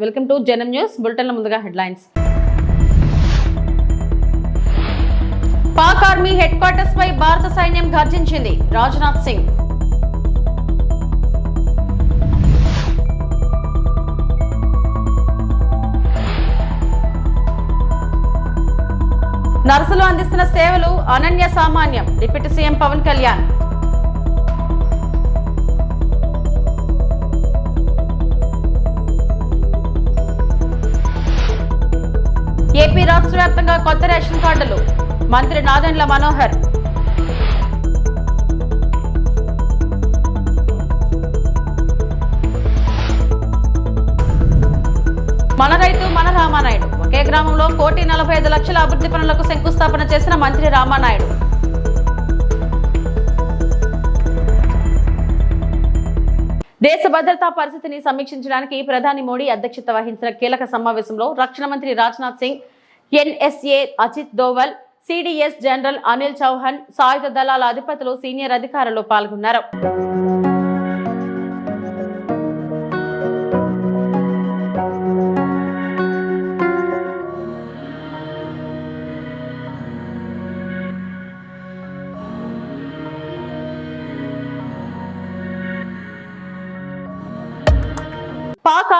Welcome to Janam news బులెటిన్ల ముందుగా headlines. Pak army headquarters పై భారత సైన్యం గర్జించింది. రాజ్నాథ్ సింగ్. నర్సులు అందిస్తున్న సేవలు అనన్య సామాన్యం deputy CM Pawan Kalyan. AP రాష్ట్ర వ్యాప్తంగా కొత్త రేషన్ కార్డులు. మంత్రి నాదెండ్ల మనోహర్. మన రైతు మన రామానాయుడు. ఒకే గ్రామంలో కోటి నలభై ఐదు లక్షల అభివృద్ధి పనులకు శంకుస్థాపన చేసిన మంత్రి రామానాయుడు. దేశ భద్రతా పరిస్థితిని సమీక్షించడానికి ప్రధాని మోడీ అధ్యక్షత వహించిన కీలక సమావేశంలో రక్షణ మంత్రి Rajnath Singh NSA Ajit Doval CDS general Anil Chauhan సాయుధ దళాల అధిపతులు సీనియర్ అధికారులు పాల్గొన్నారు.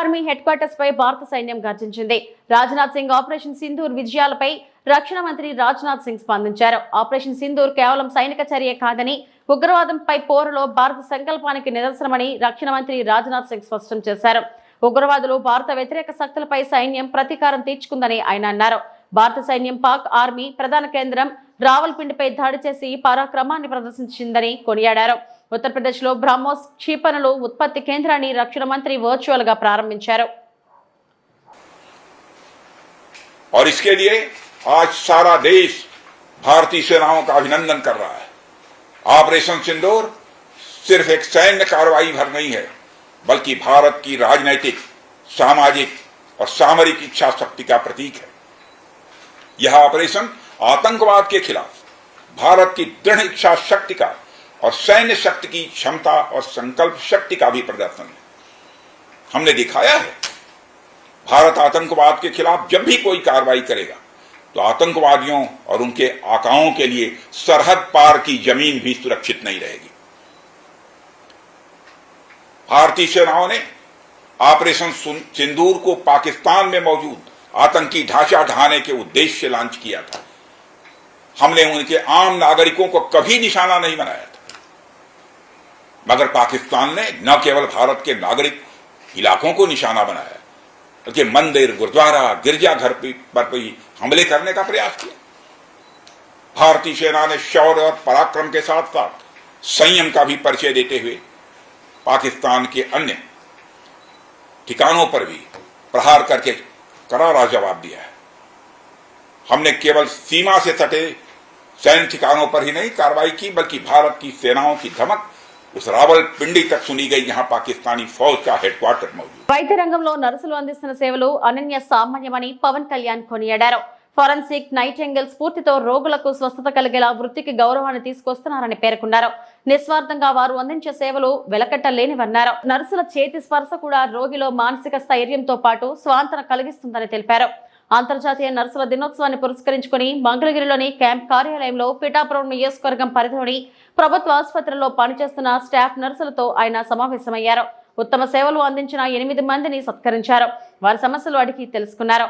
ఆర్మీ హెడ్ క్వార్టర్స్ పై భారత సైన్యం గర్జించింది. రాజ్నాథ్ సింగ్ ఆపరేషన్ సింధూర్ విజయాలపై రక్షణ మంత్రి రాజ్నాథ్ సింగ్ స్పందించారు. ఆపరేషన్ సింధూర్ కేవలం సైనిక చర్య కాదని ఉగ్రవాదంపై పోరులో భారత సంకల్పానికి నిదర్శనమని రక్షణ మంత్రి రాజ్నాథ్ సింగ్ స్పష్టం చేశారు. ఉగ్రవాదులు భారత వ్యతిరేక శక్తులపై సైన్యం ప్రతీకారం తీర్చుకుందని ఆయన అన్నారు. భారత సైన్యం పాక్ ఆర్మీ ప్రధాన కేంద్రం రావల్పిండిపై దాడి చేసి పరాక్రమాన్ని ప్రదర్శించిందని కొనియాడారు. ఉత్తరప్రదేశ్ లో బ్రహ్మోస్ క్షిపణులు ఉత్పత్తి కేంద్రాన్ని రక్షణ మంత్రి వర్చువల్ గా ప్రారంభించారు और इसके लिए आज सारा देश भारतीय सेनाओं का अभिनंदन कर रहा है ऑपरेशन सिंदूर सिर्फ एक सैन्य कार्रवाई भर नहीं है बल्कि भारत की राजनैतिक सामाजिक और सामरिक इच्छा शक्ति का प्रतीक है यह ऑपरेशन आतंकवाद के खिलाफ भारत की दृढ़ इच्छा शक्ति का और सैन्य शक्ति की क्षमता और संकल्प शक्ति का भी प्रदर्शन है। हमने दिखाया है, भारत आतंकवाद के खिलाफ जब भी कोई कार्रवाई करेगा तो आतंकवादियों और उनके आकाओं के लिए सरहद पार की ज़मीन भी सुरक्षित नहीं रहेगी। भारतीय सेनाओं ने ऑपरेशन सिंदूर को पाकिस्तान में मौजूद आतंकी ढांचा ढहाने के उद्देश्य से लॉन्च किया था। हमने उनके आम नागरिकों को कभी निशाना नहीं बनाया था। मगर पाकिस्तान ने न केवल भारत के नागरिक इलाकों को निशाना बनाया, बल्कि मंदिर, गुरुद्वारा गिरजाघर पर भी हमले करने का प्रयास किया। भारतीय सेना ने शौर्य और पराक्रम के साथ साथ संयम का भी परिचय देते हुए पाकिस्तान के अन्य ठिकानों पर भी प्रहार करके करारा जवाब दिया है। हमने केवल सीमा से सटे सैन्य ठिकानों पर ही नहीं कार्रवाई की, बल्कि भारत की सेनाओं की धमक उस रावलपिंडी तक सुनी गई जहां पाकिस्तानी फौज का हेडक्वार्टर मौजूद వైద్య రంగంలో నర్సులు అందిస్తున్న సేవలు అనన్య సామాన్యమని పవన్ కళ్యాణ్ కొనియాడారు ఫోరెన్సిక్ నైటింగల్ స్ఫూర్తితో రోగులకు స్వస్థత కలిగేలా వృత్తికి గౌరవాన్ని తీసుకొస్తున్నారని పేర్కొన్నారు నిస్వార్థంగా వారు అందించే సేవలు వెలకట్టలేనివన్నారు నర్సుల చేతి స్పర్శ కూడా రోగిలో మానసిక స్థైర్యంతో పాటు స్వాంతన కలిగిస్తుందని తెలిపారు అంతర్జాతీయ నర్సుల దినోత్సవాన్ని పురస్కరించుకుని మంగళగిరిలోని క్యాంప్ కార్యాలయంలో పిఠాపురం నియోజకవర్గం పరిధిలోని ప్రభుత్వ ఆసుపత్రిలో పనిచేస్తున్న స్టాఫ్ నర్సులతో ఆయన సమావేశమయ్యారు. ఉత్తమ సేవలు అందించిన ఎనిమిది మందిని సత్కరించారు. వారి సమస్యలు అడిగి తెలుసుకున్నారు.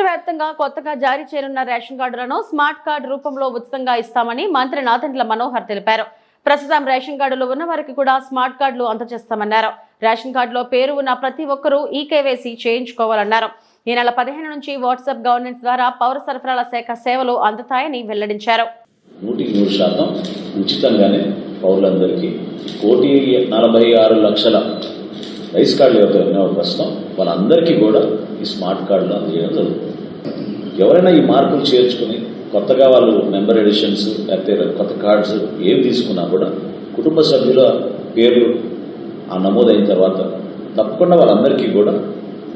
రాష్ట్ర వ్యాప్తంగా కొత్తగా జారీ చేయనున్న రేషన్ కార్డులను స్మార్ట్ కార్డు రూపంలో ఉచితంగా ఇస్తామని మంత్రి నాదెండ్ల మనోహర్ తెలిపారు. ప్రస్తుతం రేషన్ కార్డులు ఉన్న వారికి కూడా స్మార్ట్ కార్డులు అందజేస్తామన్నారు. రేషన్ కార్డులో పేరు ఉన్న ప్రతి ఒక్కరూ ఈ కేవైసీ చేయించుకోవాలన్నారు. ఈ నెల పదిహేను నుంచి వాట్సాప్ గవర్నెన్స్ ద్వారా పౌర సరఫరాల శాఖ సేవలు అందుతాయని వెల్లడించారు. నూటికి నూరు శాతం ఉచితంగానే పౌరులందరికీ కోటి నలభై ఆరు లక్షల రైస్ కార్డులు ఎవరైనా ప్రస్తుతం వాళ్ళందరికీ కూడా ఈ స్మార్ట్ కార్డులు అందజేయడం జరుగుతుంది. ఎవరైనా ఈ మార్పులు చేర్చుకుని కొత్తగా వాళ్ళు మెంబర్ ఎడిషన్స్ లేకపోతే కొత్త కార్డ్స్ ఏం తీసుకున్నా కూడా కుటుంబ సభ్యుల పేర్లు ఆ నమోదైన తర్వాత తప్పకుండా వాళ్ళందరికీ కూడా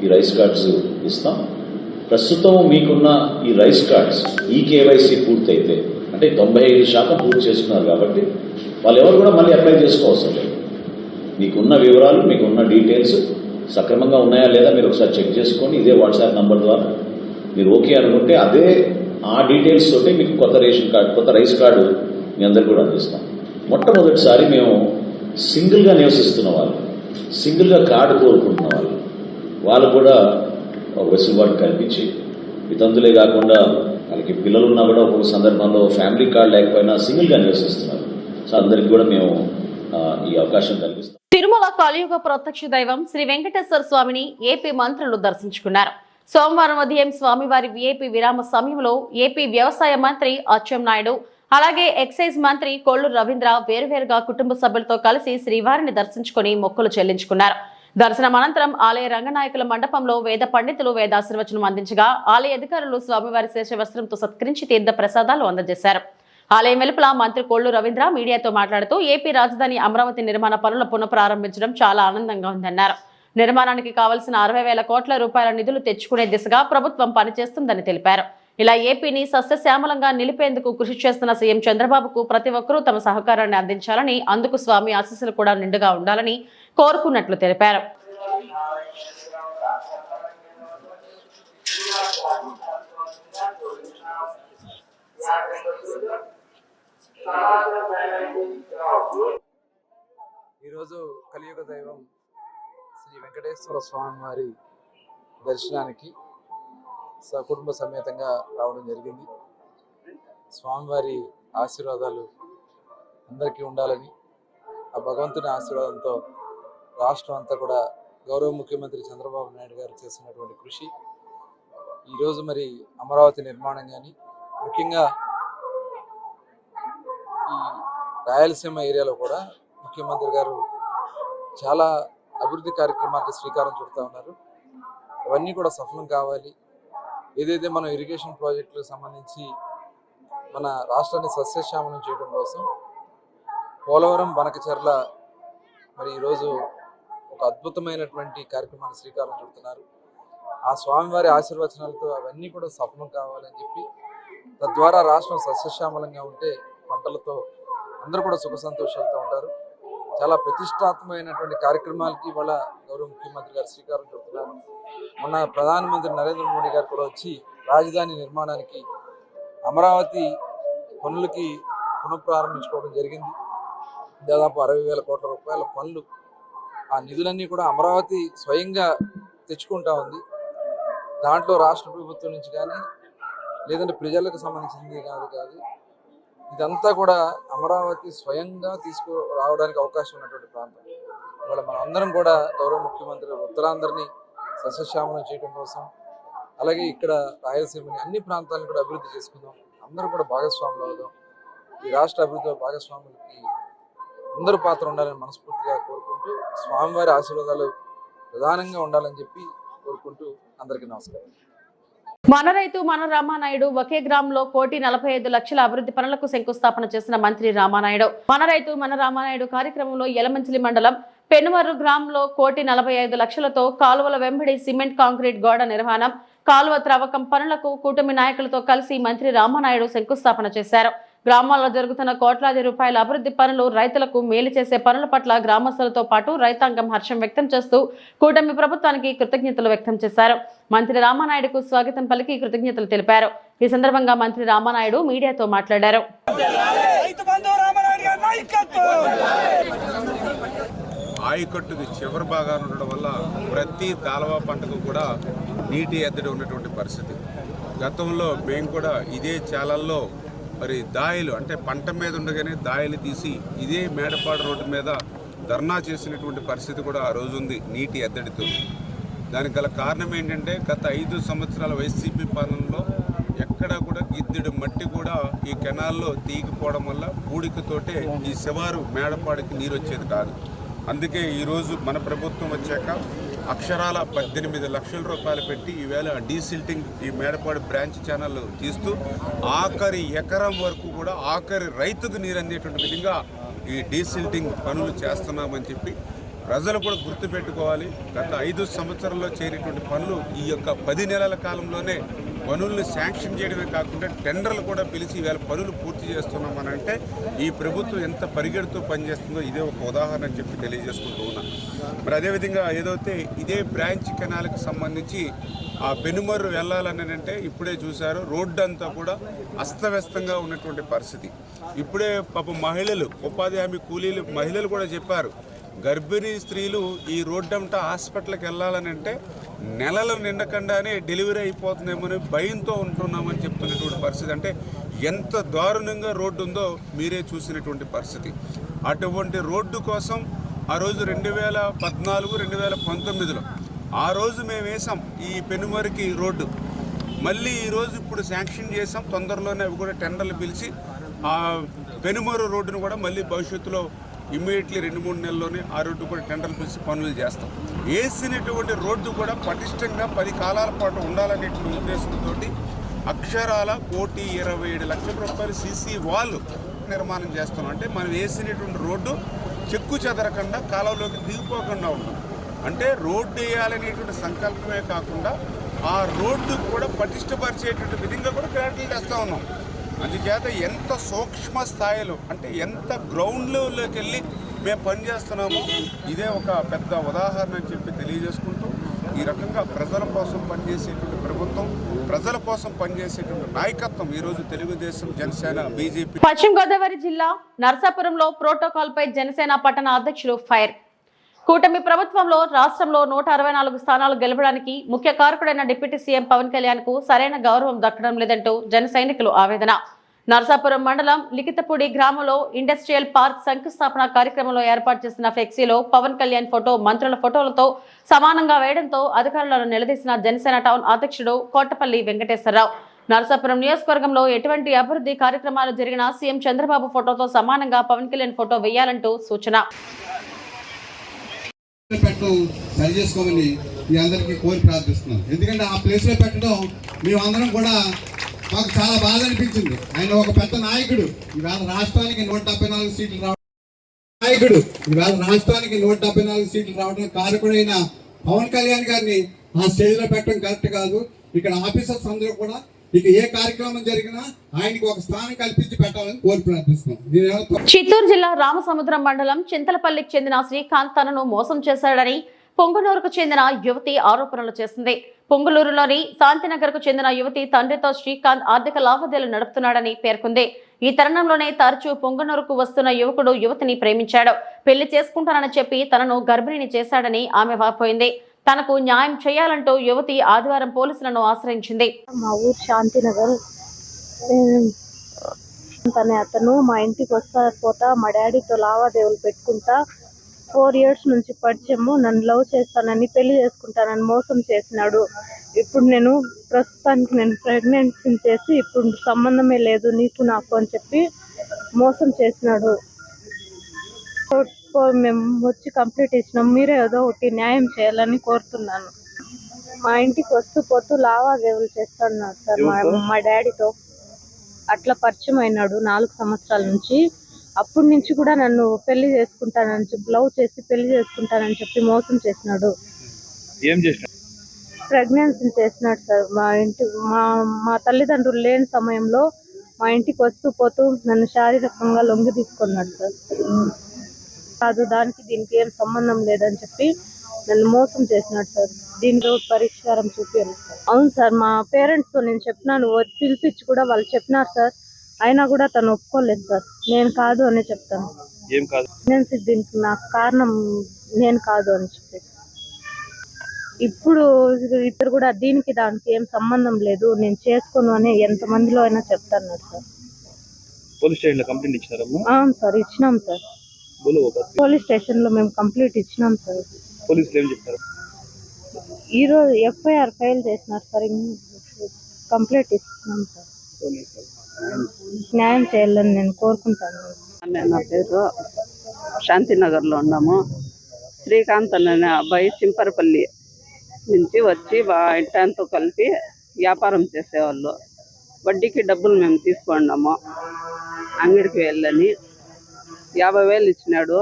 ఈ రైస్ కార్డ్స్ ఇస్తాం. ప్రస్తుతం మీకున్న ఈ రైస్ కార్డ్స్ ఈ కేవైసీ పూర్తయితే అంటే తొంభై ఐదు శాతం పూర్తి చేసుకున్నారు కాబట్టి వాళ్ళు ఎవరు కూడా మళ్ళీ అప్లై చేసుకోవసరం లేదు. మీకున్న వివరాలు మీకున్న డీటెయిల్స్ సక్రమంగా ఉన్నాయా లేదా మీరు ఒకసారి చెక్ చేసుకొని ఇదే వాట్సాప్ నంబర్ ద్వారా మీరు ఓకే అనుకుంటే అదే ఆ డీటెయిల్స్ తోటి మీకు కొత్త రేషన్ కార్డు కొత్త రైస్ కార్డు మీ అందరికి కూడా అందిస్తాం. మొట్టమొదటిసారి మేము సింగిల్గా నివసిస్తున్న వాళ్ళు సింగిల్గా కార్డు కోరుకుంటున్న వాళ్ళు వాళ్ళు కూడా ఒక వెసులుబాటు కల్పించి వితంతులే కాకుండా వాళ్ళకి పిల్లలు ఉన్నా కూడా ఒక్కొక్క సందర్భంలో ఫ్యామిలీ కార్డు లేకపోయినా సింగిల్గా నివసిస్తున్నారు. సో అందరికి కూడా మేము ఈ అవకాశం కల్పిస్తాం. తిరుమల కలియుగ ప్రత్యక్ష దైవం శ్రీ వెంకటేశ్వర స్వామిని ఏపీ మంత్రులు దర్శించుకున్నారు. సోమవారం ఉదయం స్వామివారి విఐపి విరామ సమయంలో ఏపీ వ్యవసాయ మంత్రి అచ్చెం నాయుడు అలాగే ఎక్సైజ్ మంత్రి కోళ్ళు రవీంద్ర వేరువేరుగా కుటుంబ సభ్యులతో కలిసి శ్రీవారిని దర్శించుకుని మొక్కులు చెల్లించుకున్నారు. దర్శనం అనంతరం ఆలయ రంగనాయకుల మండపంలో వేద పండితులు వేదాశీర్వచనం అందించగా ఆలయ అధికారులు స్వామివారి శేషవస్త్రంతో సత్కరించి తీర్థ ప్రసాదాలు అందజేశారు. ఆలయం వెలుపల మంత్రి కోళ్ళు రవీంద్ర మీడియాతో మాట్లాడుతూ ఏపీ రాజధాని అమరావతి నిర్మాణ పనుల పునఃప్రారంభించడం చాలా ఆనందంగా ఉందన్నారు. నిర్మాణానికి కావలసిన అరవై వేల కోట్ల రూపాయల నిధులు తెచ్చుకునే దిశగా ప్రభుత్వం పనిచేస్తుందని తెలిపారు. ఇలా ఏపీని సస్యశ్యామలంగా నిలిపేందుకు కృషి చేస్తున్న సీఎం చంద్రబాబుకు ప్రతి ఒక్కరూ తమ సహకారాన్ని అందించాలని అందుకు స్వామి ఆశీస్సులు కూడా నిండుగా ఉండాలని కోరుకున్నట్లు తెలిపారు. ఈరోజు కలియుగ దైవం శ్రీ వెంకటేశ్వర స్వామి వారి దర్శనానికి సకుటుంబ సమేతంగా రావడం జరిగింది. స్వామివారి ఆశీర్వాదాలు అందరికీ ఉండాలని ఆ భగవంతుని ఆశీర్వాదంతో రాష్ట్రం అంతా కూడా గౌరవ ముఖ్యమంత్రి చంద్రబాబు నాయుడు గారు చేస్తున్నటువంటి కృషి. ఈరోజు మరి అమరావతి నిర్మాణం కానీ ముఖ్యంగా ఈ రాయలసీమ ఏరియాలో కూడా ముఖ్యమంత్రి గారు చాలా అభివృద్ధి కార్యక్రమాలకు శ్రీకారం చుడుతూ ఉన్నారు. అవన్నీ కూడా సఫలం కావాలి. ఏదైతే మనం ఇరిగేషన్ ప్రాజెక్టులకు సంబంధించి మన రాష్ట్రాన్ని సస్యశ్యామలం చేయడం కోసం పోలవరం బనకచెర్ల మరి ఈరోజు ఒక అద్భుతమైనటువంటి కార్యక్రమాన్ని శ్రీకారం చుడుతున్నారు. ఆ స్వామివారి ఆశీర్వచనాలతో అవన్నీ కూడా సఫలం కావాలని చెప్పి తద్వారా రాష్ట్రం సస్యశ్యామలంగా ఉంటే పంటలతో అందరూ కూడా సుఖ సంతోషాలతో చాలా ప్రతిష్టాత్మకమైనటువంటి కార్యక్రమాలకి ఇవాళ గౌరవ ముఖ్యమంత్రి గారు శ్రీకారం చుడుతున్నారు. మొన్న ప్రధానమంత్రి నరేంద్ర మోడీ గారు కూడా వచ్చి రాజధాని నిర్మాణానికి అమరావతి పనులకి పునఃప్రారంభించుకోవడం జరిగింది. దాదాపు అరవై వేల కోట్ల రూపాయల పనులు ఆ నిధులన్నీ కూడా అమరావతి స్వయంగా తెచ్చుకుంటా ఉంది. దాంట్లో రాష్ట్ర ప్రభుత్వం నుంచి కానీ లేదంటే ప్రజలకు సంబంధించింది కాదు కాదు ఇదంతా కూడా అమరావతి స్వయంగా తీసుకు రావడానికి అవకాశం ఉన్నటువంటి ప్రాంతం. ఇవాళ మనం అందరం కూడా గౌరవ ముఖ్యమంత్రి ఉత్తరాంధ్రని సస్యశ్యామలం చేయడం కోసం అలాగే ఇక్కడ రాయలసీమని అన్ని ప్రాంతాలను కూడా అభివృద్ధి చేసుకుందాం. అందరూ కూడా భాగస్వాములు అవుదాం. ఈ రాష్ట్ర అభివృద్ధిలో భాగస్వాములకి అందరూ పాత్ర ఉండాలని మనస్ఫూర్తిగా కోరుకుంటూ స్వామివారి ఆశీర్వాదాలు ప్రధానంగా ఉండాలని చెప్పి కోరుకుంటూ అందరికీ నమస్కారం. మన రైతు మన రామానాయుడు ఒకే గ్రామంలో కోటి నలభై ఐదు లక్షల అభివృద్ధి పనులకు శంకుస్థాపన చేసిన మంత్రి రామానాయుడు. మన రైతు మన రామానాయుడు కార్యక్రమంలో ఎలమంచిలి మండలం పెనుమర్రు గ్రామంలో కోటి నలభై ఐదు లక్షలతో కాలువల వెంబడి సిమెంట్ కాంక్రీట్ గోడ నిర్మాణం కాలువ త్రవ్వకం పనులకు కూటమి నాయకులతో కలిసి మంత్రి రామానాయుడు శంకుస్థాపన చేశారు. గ్రామాల్లో జరుగుతున్న కోట్లాది రూపాయల అభివృద్ధి పనులు రైతులకు మేలు చేసే పనుల పట్ల గ్రామస్తులతో పాటు రైతాంగం హర్షం వ్యక్తం చేస్తూ కూటమి ప్రభుత్వానికి కృతజ్ఞతలు వ్యక్తం చేశారు. మంత్రి రామానాయుడుకు స్వాగతం పలికి కృతజ్ఞతలు తెలిపారు. ఈ సందర్భంగా మంత్రి రామానాయుడు మీడియాతో మాట్లాడారు. రైతు బంధు రామనాయుడు గారి నాయకత్వం! ఆయకట్టుకి చివరి భాగాన ఉండడం వల్ల ప్రతి కాలువ పంటకు కూడా నీటి ఎద్దడి ఉన్నటువంటి పరిస్థితి. గతంలో మేము కూడా ఇదే చాలల్లో మరి దాయిలు అంటే పంట మీద ఉండగానే దాయిలు తీసి ఇదే మేడపాడు రోడ్డు మీద ధర్నా చేసినటువంటి పరిస్థితి కూడా ఆ రోజు ఉంది నీటి ఎద్దడితో. దానికి గల కారణం ఏంటంటే గత ఐదు సంవత్సరాల వైసీపీ పాలనలో ఎక్కడా కూడా గిద్దెడు మట్టి కూడా ఈ కెనాల్లో తీగిపోవడం వల్ల పూడికతోటే ఈ శివారు మేడపాడికి నీరు వచ్చేది కాదు. అందుకే ఈరోజు మన ప్రభుత్వం వచ్చాక అక్షరాల పద్దెనిమిది లక్షల రూపాయలు పెట్టి ఈవేళ డీసిల్టింగ్ ఈ మేడపాడు బ్రాంచ్ ఛానల్ తీస్తూ ఆఖరి ఎకరం వరకు కూడా ఆఖరి రైతుకు నీరు అందేటువంటి విధంగా ఈ డీసిల్టింగ్ పనులు చేస్తున్నామని చెప్పి ప్రజలు కూడా గుర్తుపెట్టుకోవాలి. గత ఐదు సంవత్సరాల్లో చేరినటువంటి పనులు ఈ యొక్క పది నెలల కాలంలోనే పనులను శాంక్షన్ చేయడమే కాకుండా టెండర్లు కూడా పిలిచి ఇవాళ పనులు పూర్తి చేస్తున్నామని అంటే ఈ ప్రభుత్వం ఎంత పరిగెడుతూ పనిచేస్తుందో ఇదే ఒక ఉదాహరణ అని చెప్పి తెలియజేసుకుంటూ ఉన్నా. మరి అదేవిధంగా ఏదైతే ఇదే బ్రాంచ్ కెనాల్కి సంబంధించి ఆ పెనుమర్రు వెళ్ళాలని అంటే ఇప్పుడే చూశారు రోడ్డు అంతా కూడా అస్తవ్యస్తంగా ఉన్నటువంటి పరిస్థితి. ఇప్పుడే పాప మహిళలు ఉపాధి హామీ కూలీలు మహిళలు కూడా చెప్పారు గర్భిణీ స్త్రీలు ఈ రోడ్డంతా హాస్పిటల్కి వెళ్ళాలని అంటే నెలలు నిండకుండానే డెలివరీ అయిపోతుందేమని భయంతో ఉంటున్నామని చెప్తున్నటువంటి పరిస్థితి. అంటే ఎంత దారుణంగా రోడ్డు ఉందో మీరే చూసినటువంటి పరిస్థితి. అటువంటి రోడ్డు కోసం ఆ రోజు రెండు వేల పద్నాలుగు రెండు వేల పంతొమ్మిదిలో ఆ రోజు మేము వేసాం ఈ పెనుమరికి రోడ్డు. మళ్ళీ ఈరోజు ఇప్పుడు శాంక్షన్ చేసాం తొందరలోనే అవి కూడా టెండర్లు పిలిచి ఆ పెనుమరు రోడ్డును కూడా మళ్ళీ భవిష్యత్తులో ఇమ్మీడియట్లీ రెండు మూడు నెలల్లోనే ఆ రోడ్డు కూడా టెండర్లు పిలిచి పనులు చేస్తాం. వేసినటువంటి రోడ్డు కూడా పటిష్టంగా పది కాలాల పాటు ఉండాలనేటువంటి ఉద్దేశంతో అక్షరాల కోటి ఇరవై ఏడు లక్షల రూపాయలు సీసీ వాల్ నిర్మాణం చేస్తున్నాం. అంటే మనం వేసినటువంటి రోడ్డు చెక్కు చెదరకుండా కాలంలోకి దిగిపోకుండా ఉంటుంది అంటే రోడ్డు వేయాలనేటువంటి సంకల్పమే కాకుండా ఆ రోడ్డు కూడా పటిష్టపరిచేటువంటి విధంగా కూడా గ్రాంట్లు చేస్తూ ఉన్నాం. అందుచేత ఎంత సూక్ష్మ స్థాయిలో అంటే ఎంత గ్రౌండ్లోకి వెళ్ళి మేము పనిచేస్తున్నామో ఇదే ఒక పెద్ద ఉదాహరణ అని చెప్పి తెలియజేసుకుంటూ ఈ రకంగా ప్రజల కోసం పనిచేసేటువంటి ప్రభుత్వం ప్రజల కోసం పనిచేసేటువంటి నాయకత్వం ఈరోజు తెలుగుదేశం జనసేన బీజేపీ పశ్చిమ గోదావరి జిల్లా నర్సాపురంలో ప్రోటోకాల్ పై జనసేన పట్టణ అధ్యక్షులు ఫైర్ కూటమి ప్రభుత్వంలో రాష్ట్రంలో నూట అరవై నాలుగు స్థానాలు గెలవడానికి ముఖ్య కారకుడైన డిప్యూటీ సీఎం పవన్ కళ్యాణ్కు సరైన గౌరవం దక్కడం లేదంటూ జన సైనికులు ఆవేదన. నర్సాపురం మండలం లిఖితపూడి గ్రామంలో ఇండస్ట్రియల్ పార్క్ శంకుస్థాపన కార్యక్రమంలో ఏర్పాటు చేసిన ఫ్లెక్సీలో పవన్ కళ్యాణ్ ఫోటో మంత్రుల ఫోటోలతో సమానంగా వేయడంతో అధికారులను నిలదీసిన జనసేన టౌన్ అధ్యక్షుడు కోటపల్లి వెంకటేశ్వరరావు. నరసాపురం నియోజకవర్గంలో ఎటువంటి అభివృద్ధి కార్యక్రమాలు జరిగినా సీఎం చంద్రబాబు ఫోటోతో సమానంగా పవన్ కళ్యాణ్ ఫోటో వేయాలంటూ సూచన. పెట్టడం సరి చేసుకోమని మీ అందరికీ కోరి ప్రార్థిస్తున్నాం. ఎందుకంటే ఆ ప్లేస్లో పెట్టడం మేమందరం కూడా మాకు చాలా బాధ అనిపించింది. ఆయన ఒక పెద్ద నాయకుడు. ఈవేళ రాష్ట్రానికి నూట డెబ్బై నాలుగు సీట్లు రావడం నాయకుడు. ఈవేళ రాష్ట్రానికి నూట డెబ్బై నాలుగు సీట్లు రావడం కారకుడైన పవన్ కళ్యాణ్ గారిని ఆ స్టేజ్లో పెట్టడం కరెక్ట్ కాదు. ఇక్కడ ఆఫీసర్స్ అందరూ కూడా ఇక ఏ కార్యక్రమం జరిగినా ఆయనకి ఒక స్థానం కల్పించి పెట్టాలని కోరి ప్రార్థిస్తున్నాం. చిత్తూరు జిల్లా రామసముద్రం మండలం చింతలపల్లికి చెందిన శ్రీకాంత్ తనను మోసం చేశాడని పొంగునూరుకు చెందిన యువతి ఆరోపణలు చేసింది. పొంగులూరులోని శాంతినగర్కు చెందిన యువతి తండ్రితో శ్రీకాంత్ ఆర్థిక లావాదేవీలు నడుపుతున్నాడని పేర్కొంది. ఈ తరుణంలోనే తరచూ పొంగనూరుకు వస్తున్న యువకుడు యువతిని ప్రేమించాడు. పెళ్ళి చేసుకుంటానని చెప్పి తనను గర్భిణిని చేశాడని ఆమె వాపోయింది. తనకు న్యాయం చేయాలంటూ యువతి ఆదివారం పోలీసులను ఆశ్రయించింది. మా ఊరు శాంతినగర్. తనే అతను మా ఇంటికి వస్తా పోతా మా డాడీతో లావాదేవీలు పెట్టుకుంటా ఫోర్ ఇయర్స్ నుంచి పరిచయము నన్ను లవ్ చేస్తానని పెళ్ళి చేసుకుంటానని మోసం చేసినాడు. ఇప్పుడు నేను ప్రస్తుతానికి నేను ప్రెగ్నెన్సీ చేసి ఇప్పుడు సంబంధమే లేదు నీకు నాకు అని చెప్పి మోసం చేసినాడు. మేము వచ్చి కంప్లీట్ ఇచ్చినాం మీరే ఏదో ఒకటి న్యాయం చేయాలని కోరుతున్నాను. మా ఇంటికి వస్తూ పోతూ లావాదేవీలు చేస్తున్నాడు సార్ మా మా డాడీతో. అట్లా పరిచయం అయినాడు నాలుగు సంవత్సరాల నుంచి. అప్పటి నుంచి కూడా నన్ను పెళ్ళి చేసుకుంటానని చెప్పి లవ్ చేసి పెళ్ళి చేసుకుంటానని చెప్పి మోసం చేసినాడు. ఏం చేసిన ప్రెగ్నెన్సీ చేసినాడు సార్ మా ఇంటి మా మా తల్లిదండ్రులు లేని సమయంలో మా ఇంటికి వస్తూ పోతూ నన్ను శారీరకంగా లొంగి తీసుకున్నాడు సార్. కాదు దానికి దీనికి ఏం సంబంధం లేదని చెప్పి నన్ను మోసం చేసినాడు సార్. దీనిలో పరిష్కారం చూపించాలి సార్. అవును సార్ మా పేరెంట్స్తో నేను చెప్పినాను పిలిపించి కూడా వాళ్ళు చెప్పినారు సార్. అయినా కూడా తను ఒప్పుకోలేదు సార్. నేను కాదు అనే చెప్తాను. ఏం కాదు? నేను దీనికి నాకు కారణం నేను కాదు అని చెప్పి. ఇప్పుడు ఇద్దరు కూడా దీనికి దానికి ఏం సంబంధం లేదు నేను చేసుకోను అని ఎంతమందిలో అయినా చెప్తాను సార్. పోలీస్ స్టేషన్లో కంప్లైంట్ ఇచ్చినారమ్మా? అవును సార్ ఇచ్చినాం సార్. పోలీస్ స్టేషన్లో మేము కంప్లీట్ ఇచ్చినాం సార్. పోలీసులు ఏం చెప్తారు ఈ రోజు ఎఫ్ఐఆర్ ఫైల్ చేసినారు సార్ కంప్లీట్ ఇస్తున్నాం సార్. న్యాయం చేయాలని నేను కోరుకుంటాను. నా పేరు శాంతినగర్లో ఉన్నాము. శ్రీకాంత్ అనే అబ్బాయి చింపరపల్లి నుంచి వచ్చి ఇంటాంతో కలిపి వ్యాపారం చేసేవాళ్ళు. వడ్డీకి డబ్బులు మేము తీసుకున్నాము. అంగడికి వెళ్ళని యాభై వేలు ఇచ్చినాడు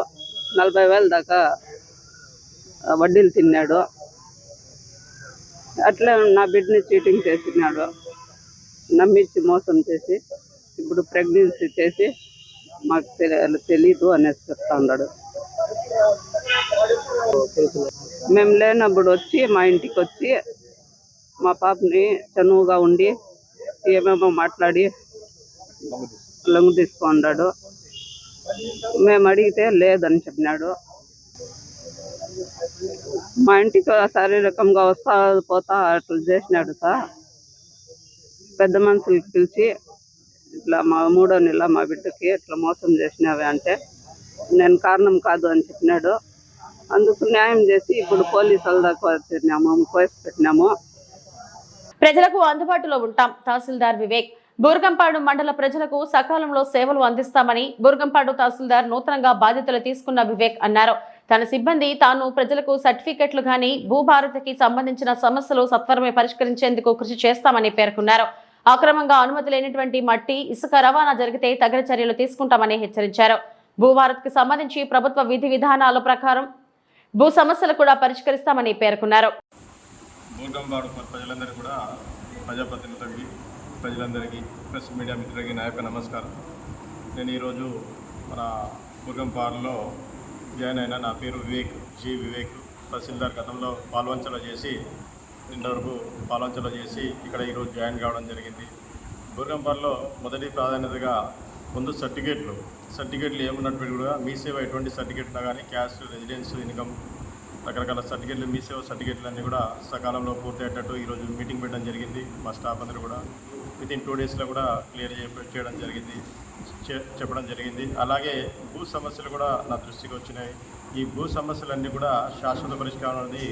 నలభై వేలు దాకా వడ్డీలు తిన్నాడు. అట్లే నా బిడ్డని చీటింగ్ చేసినాడు. నమ్మించి మోసం చేసి ఇప్పుడు ప్రెగ్నెన్సీ చేసి మాకు తెలియ తెలీదు అనేసి చెప్తా ఉన్నాడు. మేము లేనప్పుడు వచ్చి మా ఇంటికి వచ్చి మా పాపని చనువుగా ఉండి ఏమేమో మాట్లాడి లొంగు తీసుకున్నాడు. మేము అడిగితే లేదని చెప్పినాడు. మా ఇంటికి శారీరకంగా వస్తా పోతా అట్లా చేసినాడు సార్. పెద్ద మనుషులకి పిలిచి ఇట్లా మా మూడో నెల మా బిడ్డకి ఇట్లా మోసం చేసినావే అంటే నేను కారణం కాదు అని చెప్పినాడు. అందుకు న్యాయం చేసి ఇప్పుడు పోలీసుల దాకా వచ్చినాము కేసు పెట్టినాము. ప్రజలకు అందుబాటులో ఉంటాం తహసీల్దార్ వివేక్. బూర్గంపాడు మండల ప్రజలకు సకాలంలో సేవలు అందిస్తామని బూర్గంపాడు తహసీల్దార్ నూతనంగా బాధ్యతలు తీసుకున్న వివేక్ అన్నారు. తన సిబ్బంది తాను ప్రజలకు సర్టిఫికెట్లు గాని భూభారతికి సంబంధించిన సమస్యలు సత్వరమే పరిష్కరించేందుకు కృషి చేస్తామని పేర్కొన్నారు. అక్రమంగా అనుమతి లేనటువంటి మట్టి ఇసుక రవాణా జరిగితే తగిన చర్యలు తీసుకుంటామని హెచ్చరించారు. భూభారత్కి సంబంధించి ప్రభుత్వ విధి విధానాల ప్రకారం భూ సమస్యలు కూడా పరిష్కరిస్తామని పేర్కొన్నారు. ప్రజలందరికీ ప్రెస్ మీడియా మిత్రులకి నా యొక్క నమస్కారం. నేను ఈరోజు మన బూర్గంపాడులో జాయిన్ అయిన నా పేరు వివేక్ జి వివేక్. తహసీల్దార్ గతంలో పాల్వంచలో చేసి ఇంతవరకు పాల్వంచలో చేసి ఇక్కడ ఈరోజు జాయిన్ కావడం జరిగింది. బూర్గంపాడులో మొదటి ప్రాధాన్యతగా ముందు సర్టిఫికేట్లు సర్టిఫికేట్లు ఏమున్నటువంటి కూడా మీ సేవ ఎటువంటి సర్టిఫికేట్ ఉన్నా కానీ క్యాష్ రెసిడెన్స్ ఇన్కమ్ రకరకాల సర్టిఫికేట్లు మీ సేవ సర్టిఫికేట్లు అన్నీ కూడా సకాలంలో పూర్తయ్యేటట్టు ఈరోజు మీటింగ్ పెట్టడం జరిగింది. మా స్టాఫ్ అందరూ కూడా విత్ ఇన్ టూ డేస్లో కూడా క్లియర్ చేయడం జరిగింది చెప్పడం జరిగింది. అలాగే భూ సమస్యలు కూడా నా దృష్టికి వచ్చినాయి. ఈ భూ సమస్యలన్నీ కూడా శాశ్వత పరిష్కారం అనేది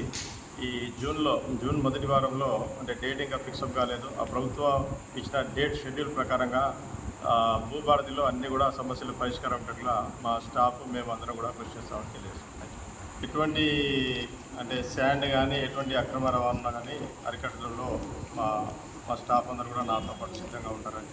ఈ జూన్లో జూన్ మొదటి వారంలో అంటే డేట్ ఇంకా ఫిక్సప్ కాలేదు. ఆ ప్రభుత్వం ఇచ్చిన డేట్ షెడ్యూల్ ప్రకారంగా భూభారతిలో అన్ని కూడా సమస్యలు పరిష్కారం అయ్యేట్లా మా స్టాఫ్ మేము అందరం కూడా కృషి చేస్తామని తెలియజేస్తున్నాం. ఎటువంటి అంటే శాండ్ కానీ ఎటువంటి అక్రమ రవాణా కానీ అరికట్టడంలో మా మా స్టాఫ్ అందరూ కూడా నాతో పాటు సిద్ధంగా ఉంటారని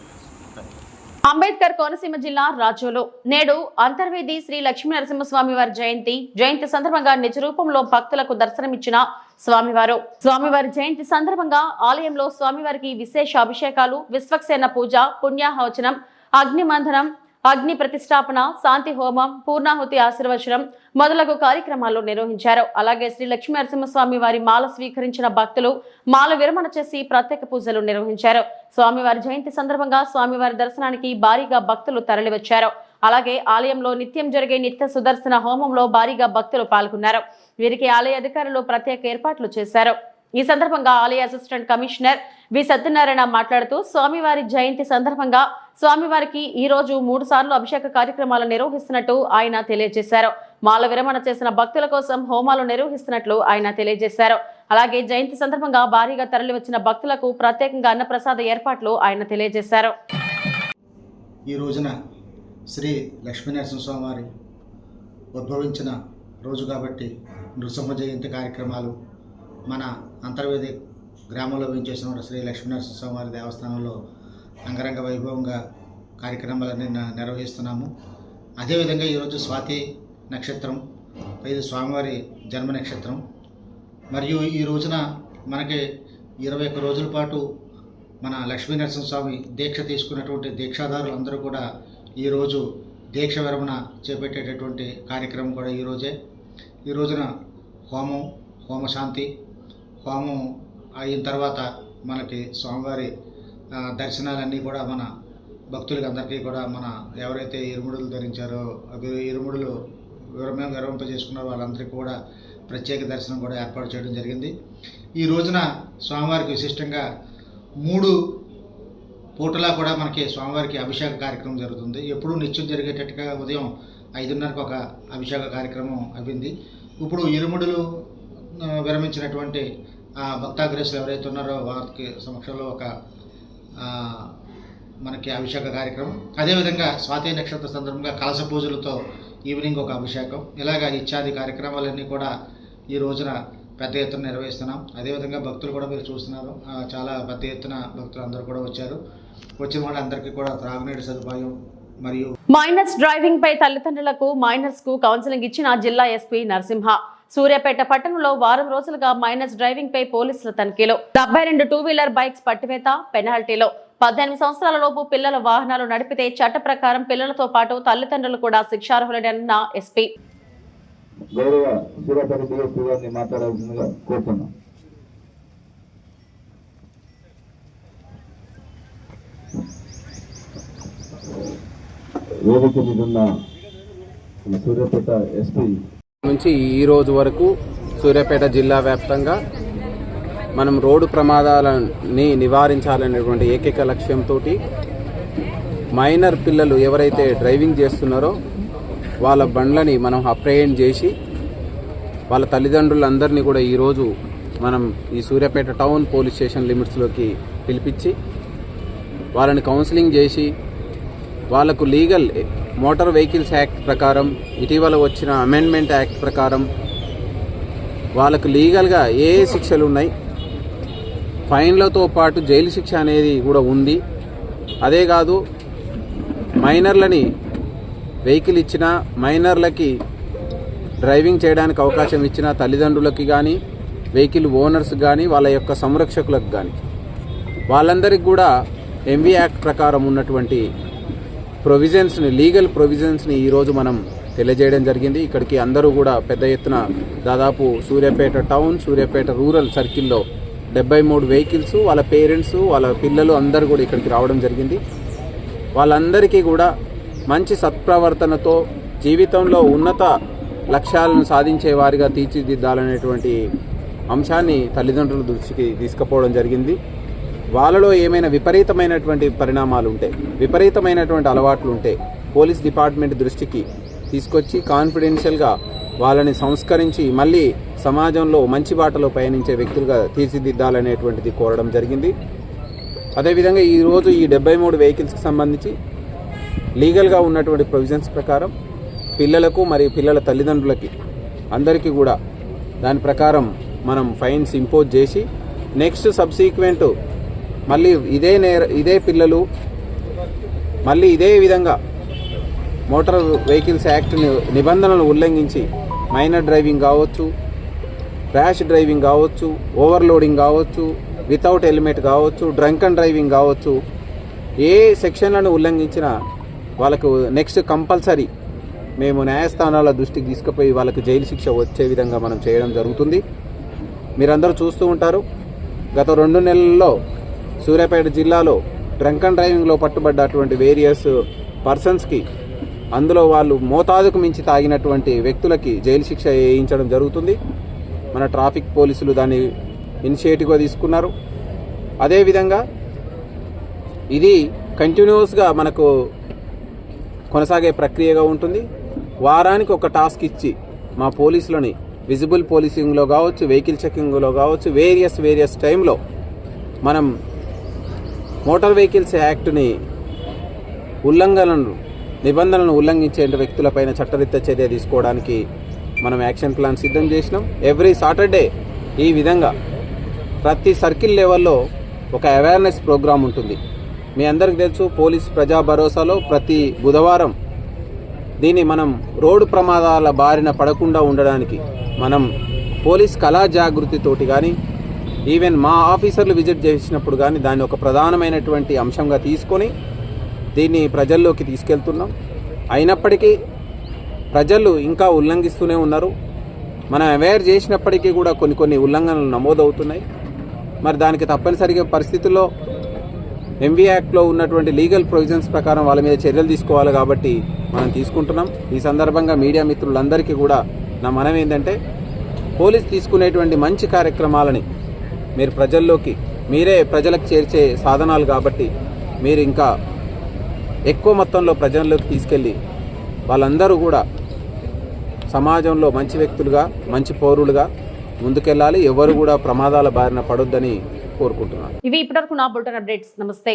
అంబేద్కర్ కోనసీమ జిల్లా రాజోలో నేడు అంతర్వేది శ్రీ లక్ష్మీ నరసింహస్వామి వారి జయంతి జయంతి సందర్భంగా నిజ రూపంలో భక్తులకు దర్శనమిచ్చిన స్వామివారు. స్వామివారి జయంతి సందర్భంగా ఆలయంలో స్వామివారికి విశేష అభిషేకాలు విశ్వక్సేన పూజ పుణ్యాహవచనం అగ్నిమంధనం అగ్ని ప్రతిష్టాపన శాంతి హోమం పూర్ణాహుతి ఆశీర్వచనం మొదలగు కార్యక్రమాలు నిర్వహించారు. అలాగే శ్రీ లక్ష్మీ నరసింహస్వామి వారి మాల స్వీకరించిన భక్తులు మాల విరమణ చేసి ప్రత్యేక పూజలు నిర్వహించారు. స్వామివారి జయంతి సందర్భంగా స్వామివారి దర్శనానికి భారీగా భక్తులు తరలివచ్చారు. అలాగే ఆలయంలో నిత్యం జరిగే నిత్య సుదర్శన హోమంలో భారీగా భక్తులు పాల్గొన్నారు. వీరికి ఆలయ అధికారులు ప్రత్యేక ఏర్పాట్లు చేశారు. ఈ సందర్భంగా ఆలయ అసిస్టెంట్ కమిషనర్ వి. సత్యనారాయణ మాట్లాడుతూ స్వామివారి జయంతి సందర్భంగా స్వామివారికి ఈ రోజు మూడు సార్లు అభిషేక కార్యక్రమాలు నిర్వహిస్తున్నట్టు ఆయన తెలియజేశారు. మాల విరమణ చేసిన భక్తుల కోసం హోమాలు నిర్వహిస్తున్నట్లు ఆయన తెలియజేశారు. అలాగే జయంతి సందర్భంగా భారీగా తరలివచ్చిన భక్తులకు ప్రత్యేకంగా అన్నప్రసాద ఏర్పాట్లు ఆయన తెలియజేశారు. ఈ రోజున శ్రీ లక్ష్మీనరసింహ స్వామివారి ఉద్భవించిన రోజు కాబట్టి నృసింహ జయంతి కార్యక్రమాలు మన అంతర్వేది గ్రామంలో వేయించేసిన శ్రీ లక్ష్మీనరసింహ స్వామివారి దేవస్థానంలో అంగరంగ వైభవంగా కార్యక్రమాలన్నీ నిర్వహిస్తున్నాము. అదేవిధంగా ఈరోజు స్వాతి నక్షత్రం ఇది స్వామివారి జన్మ నక్షత్రం. మరియు ఈ రోజున మనకి ఇరవై ఒక్క రోజుల పాటు మన లక్ష్మీనరసింహ స్వామి దీక్ష తీసుకున్నటువంటి దీక్షాదారులు అందరూ కూడా ఈరోజు దీక్ష విరమణ చేపట్టేటటువంటి కార్యక్రమం కూడా ఈరోజే ఈ రోజున హోమం హోమశాంతి హోమం అయిన తర్వాత మనకి స్వామివారి దర్శనాలన్నీ కూడా మన భక్తులకి అందరికీ కూడా మన ఎవరైతే ఇరుముడులు ధరించారో అవి ఇరుముడులు విరమ విరమింపజేసుకున్నారో వాళ్ళందరికీ కూడా ప్రత్యేక దర్శనం కూడా ఏర్పాటు చేయడం జరిగింది. ఈ రోజున స్వామివారికి విశిష్టంగా మూడు పూటలా కూడా మనకి స్వామివారికి అభిషేక కార్యక్రమం జరుగుతుంది. ఎప్పుడూ నిత్యం జరిగేటట్టుగా ఉదయం ఐదున్నరకు ఒక అభిషేక కార్యక్రమం అవ్వింది. ఇప్పుడు ఇరుముడులు విరమించినటువంటి ఆ భక్తాగ్రేసులు ఎవరైతే ఉన్నారో వారికి సమక్షంలో ఒక మనకి అభిషేక కార్యక్రమం. అదేవిధంగా స్వాతి నక్షత్ర సందర్భంగా కలస పూజలతో ఈవినింగ్ ఒక అభిషేకం. ఇలాగ ఇత్యాది కార్యక్రమాలన్నీ కూడా ఈ రోజున పెద్ద ఎత్తున నిర్వహిస్తున్నాం. అదేవిధంగా భక్తులు కూడా మీరు చూస్తున్నారు. చాలా పెద్ద ఎత్తున భక్తులు అందరూ కూడా వచ్చారు. వచ్చిన వాళ్ళందరికీ కూడా త్రాగునీటి సదుపాయం మరియు మైనర్స్ డ్రైవింగ్ పై తల్లిదండ్రులకు మైనర్స్కు కౌన్సిలింగ్ ఇచ్చిన జిల్లా ఎస్పీ నరసింహ. సూర్యాపేట పట్టణంలో వారం రోజులుగా మైనస్ డ్రైవింగ్ పై పోలీసుల తనిఖీలో. డెబ్బై రెండు టూ వీలర్ బైక్స్ పట్టివేత పెనాల్టీలో. పద్దెనిమిది సంవత్సరాల లోపు పిల్లల వాహనాలు నడిపితే చట్ట ప్రకారం పిల్లలతో పాటు తల్లిదండ్రులు కూడా శిక్షార్హులైన ఎస్పీ. వేదిక మీద ఉన్న సూర్యాపేట ఎస్పీ నుంచి ఈ రోజు వరకు సూర్యాపేట జిల్లా వ్యాప్తంగా మనం రోడ్డు ప్రమాదాలని నివారించాలనేటువంటి ఏకైక లక్ష్యంతో మైనర్ పిల్లలు ఎవరైతే డ్రైవింగ్ చేస్తున్నారో వాళ్ళ బండ్లని మనం అప్రహెండ్ చేసి వాళ్ళ తల్లిదండ్రులందరినీ కూడా ఈరోజు మనం ఈ సూర్యాపేట టౌన్ పోలీస్ స్టేషన్ లిమిట్స్లోకి పిలిపించి వాళ్ళని కౌన్సిలింగ్ చేసి వాళ్ళకు లీగల్ మోటార్ వెహికల్స్ యాక్ట్ ప్రకారం ఇటీవల వచ్చిన అమెండ్మెంట్ యాక్ట్ ప్రకారం వాళ్ళకు లీగల్గా ఏ శిక్షలు ఉన్నాయి? ఫైన్లతో పాటు జైలు శిక్ష అనేది కూడా ఉంది. అదే కాదు మైనర్లని వెహికల్ ఇచ్చిన మైనర్లకి డ్రైవింగ్ చేయడానికి అవకాశం ఇచ్చిన తల్లిదండ్రులకి కానీ వెహికల్ ఓనర్స్ కానీ వాళ్ళ యొక్క సంరక్షకులకు కానీ వాళ్ళందరికీ కూడా ఎంవీ యాక్ట్ ప్రకారం ఉన్నటువంటి ప్రొవిజన్స్ని లీగల్ ప్రొవిజన్స్ని ఈరోజు మనం తెలియజేయడం జరిగింది. ఇక్కడికి అందరూ కూడా పెద్ద ఎత్తున దాదాపు సూర్యాపేట టౌన్ సూర్యాపేట రూరల్ సర్కిల్లో డెబ్బై మూడు వెహికల్స్ వాళ్ళ పేరెంట్స్ వాళ్ళ పిల్లలు అందరూ కూడా ఇక్కడికి రావడం జరిగింది. వాళ్ళందరికీ కూడా మంచి సత్ప్రవర్తనతో జీవితంలో ఉన్నత లక్ష్యాలను సాధించే వారిగా తీర్చిదిద్దాలనేటువంటి అంశాన్ని తల్లిదండ్రుల దృష్టికి తీసుకుపోవడం జరిగింది. వాళ్ళలో ఏమైనా విపరీతమైనటువంటి పరిణామాలు ఉంటే విపరీతమైనటువంటి అలవాట్లు ఉంటే పోలీస్ డిపార్ట్మెంట్ దృష్టికి తీసుకొచ్చి కాన్ఫిడెన్షియల్గా వాళ్ళని సంస్కరించి మళ్ళీ సమాజంలో మంచి బాటలో పయనించే వ్యక్తులుగా తీర్చిదిద్దాలనేటువంటిది కోరడం జరిగింది. అదేవిధంగా ఈరోజు ఈ డెబ్బై మూడు వెహికల్స్కి సంబంధించి లీగల్గా ఉన్నటువంటి ప్రొవిజన్స్ ప్రకారం పిల్లలకు మరియు పిల్లల తల్లిదండ్రులకి అందరికీ కూడా దాని ప్రకారం మనం ఫైన్స్ ఇంపోజ్ చేసి నెక్స్ట్ సబ్సీక్వెంట్ మళ్ళీ ఇదే నేర ఇదే పిల్లలు మళ్ళీ ఇదే విధంగా మోటార్ వెహికల్స్ యాక్ట్ ని- నిబంధనలను ఉల్లంఘించి మైనర్ డ్రైవింగ్ కావచ్చు ర్యాష్ డ్రైవింగ్ కావచ్చు ఓవర్లోడింగ్ కావచ్చు వితౌట్ హెల్మెట్ కావచ్చు డ్రంక్ అండ్ డ్రైవింగ్ కావచ్చు ఏ సెక్షన్లను ఉల్లంఘించినా వాళ్ళకు నెక్స్ట్ కంపల్సరీ మేము న్యాయస్థానాల దృష్టికి తీసుకుపోయి వాళ్ళకు జైలు శిక్ష వచ్చే విధంగా మనం చేయడం జరుగుతుంది. మీరందరూ చూస్తూ ఉంటారు. గత రెండు నెలల్లో సూర్యాపేట జిల్లాలో డ్రంక్ అండ్ డ్రైవింగ్లో పట్టుబడ్డటువంటి వేరియస్ పర్సన్స్కి అందులో వాళ్ళు మోతాదుకు మించి తాగినటువంటి వ్యక్తులకి జైలు శిక్ష వేయించడం జరుగుతుంది. మన ట్రాఫిక్ పోలీసులు దాన్ని ఇనిషియేటివ్గా తీసుకున్నారు. అదేవిధంగా ఇది కంటిన్యూస్గా మనకు కొనసాగే ప్రక్రియగా ఉంటుంది. వారానికి ఒక టాస్క్ ఇచ్చి మా పోలీసులని విజిబుల్ పోలీసింగ్లో కావచ్చు వెహికల్ చెకింగ్లో కావచ్చు వేరియస్ వేరియస్ టైంలో మనం మోటార్ వెహికల్స్ యాక్ట్ని ఉల్లంఘనలు నిబంధనలను ఉల్లంఘించే వ్యక్తులపైన చట్టరీత్యా చర్య తీసుకోవడానికి మనం యాక్షన్ ప్లాన్ సిద్ధం చేసినాం. ఎవ్రీ సాటర్డే ఈ విధంగా ప్రతి సర్కిల్ లెవెల్లో ఒక అవేర్నెస్ ప్రోగ్రాం ఉంటుంది. మీ అందరికీ తెలుసు పోలీస్ ప్రజా భరోసాలో ప్రతి బుధవారం దీన్ని మనం రోడ్డు ప్రమాదాల బారిన పడకుండా ఉండడానికి మనం పోలీస్ కళా జాగృతితోటి కానీ ఈవెన్ మా ఆఫీసర్లు విజిట్ చేసినప్పుడు కానీ దాన్ని ఒక ప్రధానమైనటువంటి అంశంగా తీసుకొని దీన్ని ప్రజల్లోకి తీసుకెళ్తున్నాం. అయినప్పటికీ ప్రజలు ఇంకా ఉల్లంఘిస్తూనే ఉన్నారు. మనం అవేర్ చేసినప్పటికీ కూడా కొన్ని కొన్ని ఉల్లంఘనలు నమోదవుతున్నాయి. మరి దానికి తప్పనిసరిగా పరిస్థితుల్లో ఎంవీ యాక్ట్లో ఉన్నటువంటి లీగల్ ప్రొవిజన్స్ ప్రకారం వాళ్ళ మీద చర్యలు తీసుకోవాలి కాబట్టి మనం తీసుకుంటున్నాం. ఈ సందర్భంగా మీడియా మిత్రులందరికీ కూడా నా మనం ఏంటంటే పోలీస్ తీసుకునేటువంటి మంచి కార్యక్రమాలని మీరు ప్రజల్లోకి మీరే ప్రజలకు చేర్చే సాధనాలు కాబట్టి మీరు ఇంకా ఎక్కువ మొత్తంలో ప్రజల్లోకి తీసుకెళ్ళి వాళ్ళందరూ కూడా సమాజంలో మంచి వ్యక్తులుగా మంచి పౌరులుగా ముందుకెళ్ళాలి. ఎవరు కూడా ప్రమాదాల బారిన పడొద్దని కోరుకుంటున్నాను. ఇవి ఇప్పటివరకు నా బులెటిన్ అప్డేట్స్. నమస్తే.